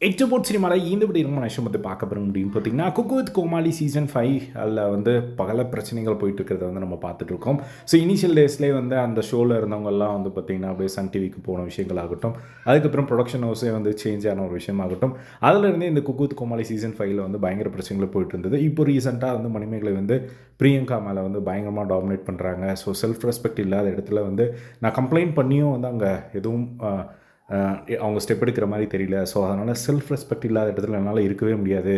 எக்ஸபோர்ட் சினிமாவில் இந்த படி ரொம்ப விஷயம் வந்து பார்க்க பெற முடியும் பார்த்தீங்கன்னா cook with Comali season five அதில் வந்து பல பிரச்சனைகள் போயிட்டு இருக்கிறத வந்து நம்ம பார்த்துட்ருக்கோம் ஸோ இனிஷியல் டேஸ்லேயே வந்து அந்த ஷோவில் இருந்தவங்கெல்லாம் வந்து பார்த்திங்கன்னா அப்படியே சன் டிவிக்கு போன விஷயங்கள் ஆகட்டும். அதுக்கப்புறம் ப்ரொடக்ஷன் ஹவுஸே வந்து சேஞ்ச் ஆன ஒரு விஷயமாகட்டும் அதுலேருந்தே இந்த குக்கு வித் கோமாளி சீசன் ஃபைவ்ல வந்து பயங்கர பிரச்சனைகள் போயிட்டு இருந்தது. இப்போ ரீசெண்டாக வந்து மணிமேகலை வந்து பிரியங்கா மேலே வந்து பயங்கரமாக டாமினேட் பண்ணுறாங்க ஸோ செல்ஃப் ரெஸ்பெக்ட் இல்லாத இடத்துல வந்து நான் கம்ப்ளைண்ட் பண்ணியும் வந்து அங்கே எதுவும் அவங்க ஸ்டெப் எடுக்கிற மாதிரி தெரியல. ஸோ அதனால் செல்ஃப் ரெஸ்பெக்ட் இல்லாத இடத்துல என்னால் இருக்கவே முடியாது.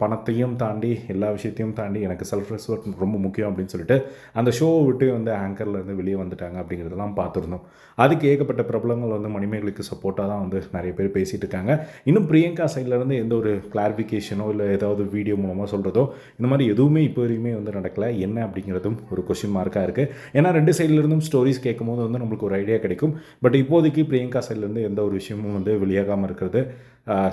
பணத்தையும் தாண்டி எல்லா விஷயத்தையும் தாண்டி எனக்கு செல்ஃப் ரெஸ்பெக்ட் ரொம்ப முக்கியம் அப்படின்னு சொல்லிட்டு அந்த ஷோவை விட்டு வந்து ஆங்கரில் இருந்து வெளியே வந்துட்டாங்க அப்படிங்கிறதெல்லாம் பார்த்துருந்தோம். அதுக்கு ஏகப்பட்ட பிரபலங்கள் வந்து மணிமேகலுக்கு சப்போர்ட்டாக தான் வந்து நிறைய பேர் பேசிகிட்டு இருக்காங்க. இன்னும் பிரியங்கா சைட்லேருந்து எந்த ஒரு கிளாரிஃபிகேஷனோ இல்லை ஏதாவது வீடியோ மூலமாக சொல்கிறதோ இந்த மாதிரி எதுவுமே இப்போ வரையுமே வந்து நடக்கலை. என்ன அப்படிங்கிறதும் ஒரு கொஷின் மார்க்காக இருக்குது ஏன்னா ரெண்டு சைட்லேருந்தும் ஸ்டோரிஸ் கேட்கும்போது வந்து நம்மளுக்கு ஒரு ஐடியா கிடைக்கும். பட் இப்போதைக்கு பிரியங்கா சைட்லேருந்து எந்த ஒரு விஷயமும் வந்து வெளியாகாமல் இருக்கிறது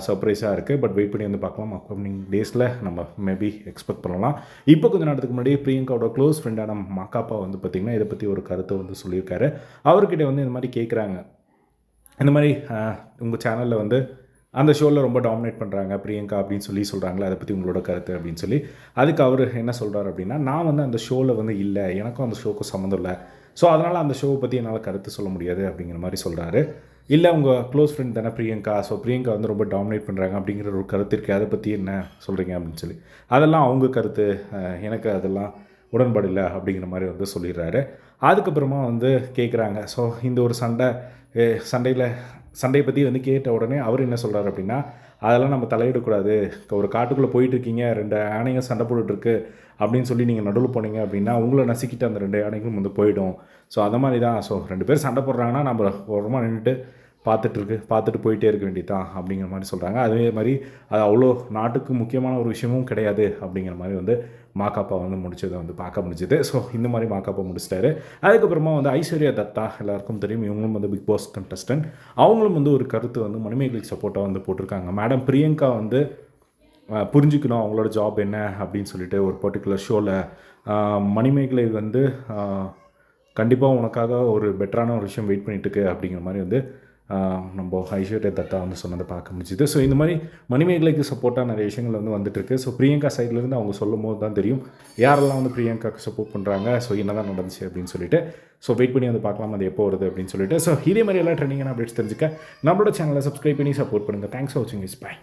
சர்ப்ரைஸாக இருக்குது பட் வெயிட் பண்ணி வந்து பார்க்கலாம். அப்கமிங் டேஸில் நம்ம மேபி எக்ஸ்பெக்ட் பண்ணலாம். இப்போ கொஞ்ச நேரத்துக்கு முன்னாடி பிரியங்காவோட க்ளோஸ் ஃப்ரெண்டான மாக்காப்பா வந்து பார்த்திங்கன்னா இதை பற்றி ஒரு கருத்தை வந்து சொல்லியிருக்காரு. அவர்கிட்ட வந்து இந்த மாதிரி கேட்குறாங்க இந்த மாதிரி உங்கள் சேனலில் வந்து அந்த ஷோவில் ரொம்ப டாமினேட் பண்ணுறாங்க பிரியங்கா அப்படின்னு சொல்லி சொல்கிறாங்களே அதை பற்றி உங்களோட கருத்து அப்படின்னு சொல்லி. அதுக்கு அவர் என்ன சொல்கிறார் அப்படின்னா நான் வந்து அந்த ஷோவில் வந்து இல்லை எனக்கும் அந்த ஷோக்கும் சம்மந்தம் இல்லை. ஸோ அதனால் அந்த ஷோவை பற்றி என்னால் கருத்து சொல்ல முடியாது அப்படிங்கிற மாதிரி சொல்கிறாரு இல்லை உங்கள் க்ளோஸ் ஃப்ரெண்ட் தானே பிரியங்கா? ஸோ பிரியங்கா வந்து ரொம்ப டாமினேட் பண்ணுறாங்க அப்படிங்கிற ஒரு கருத்து இருக்குது அதை பற்றி என்ன சொல்கிறீங்க அப்படின்னு சொல்லி. அதெல்லாம் அவங்க கருத்து எனக்கு அதெல்லாம் உடன்பாடு இல்லை அப்படிங்கிற மாதிரி வந்து சொல்லிடுறாரு. அதுக்கப்புறமா வந்து கேட்குறாங்க ஸோ இந்த ஒரு சண்டை சண்டையில் சண்டையை பற்றி வந்து கேட்ட உடனே அவர் என்ன சொல்கிறார் அப்படின்னா அதெல்லாம் நம்ம தலையிடக்கூடாது. ஒரு காட்டுக்குள்ளே போயிட்டுருக்கீங்க ரெண்டு யானைங்க சண்டை போட்டுட்ருக்கு அப்படின்னு சொல்லி நீங்கள் நடுவில் போனீங்க அப்படின்னா உங்களை நசுக்கிட்டு அந்த ரெண்டு யானைகளும் வந்து போயிடும். ஸோ அந்த மாதிரி தான். ஸோ ரெண்டு பேர் சண்டை போடுறாங்கன்னா நம்ம ஓரமாக நின்றுட்டு பார்த்துட்ருக்கு பார்த்துட்டு போயிட்டே இருக்க வேண்டியதான் அப்படிங்கிற மாதிரி சொல்கிறாங்க அதே மாதிரி அது அவ்வளோ நாட்டுக்கு முக்கியமான ஒரு விஷயமும் கிடையாது அப்படிங்கிற மாதிரி வந்து மாக்காப்பா வந்து முடிச்சதை வந்து பார்க்க முடிஞ்சது. ஸோ இந்த மாதிரி மாக்காப்பா முடிச்சிட்டாரு. அதுக்கப்புறமா வந்து ஐஸ்வர்யா தத்தா எல்லாருக்கும் தெரியும். இவங்களும் வந்து பிக் பாஸ் கண்டஸ்டன்ட் அவங்களும் வந்து ஒரு கருத்து வந்து மணிமேகலுக்கு சப்போர்ட்டாக வந்து போட்டிருக்காங்க. மேடம் பிரியங்கா வந்து புரிஞ்சுக்கணும் அவங்களோட ஜாப் என்ன அப்படின்னு சொல்லிட்டு ஒரு பர்டிகுலர் ஷோவில் மணிமேகலை வந்து கண்டிப்பாக உனக்காக ஒரு பெட்டரான ஒரு விஷயம் வெயிட் பண்ணிகிட்டு இருக்கு அப்படிங்கிற மாதிரி வந்து நம்ம ஐஸ்வர்யா தத்தா வந்து சொன்னதை பார்க்க முடிஞ்சுது. ஸோ இந்த மாதிரி மணிமேகலைக்கு சப்போர்ட்டாக நிறைய விஷயங்கள் வந்து வந்துட்டுருக்கு. ஸோ பிரியங்கா சைட்லேருந்து அவங்க சொல்லும் போது தான் தெரியும். யாரெல்லாம் வந்து பிரியங்காவுக்கு சப்போர்ட் பண்ணுறாங்க ஸோ என்ன தான் நடந்துச்சு அப்படின்னு சொல்லிட்டு. ஸோ வெயிட் பண்ணி வந்து பார்க்கலாம் அது எப்போ வருது அப்படின்னு சொல்லிட்டு. ஸோ இதே மாதிரி எல்லாம் ட்ரெண்டிங்கான அப்டேட்ஸ் தெரிஞ்சுக்க. நம்மளோட சேனலை சப்ஸ்கிரைப் பண்ணி சப்போர்ட் பண்ணுங்கள் தேங்க்ஸ் ஃபார் வாட்சிங் இஸ் பை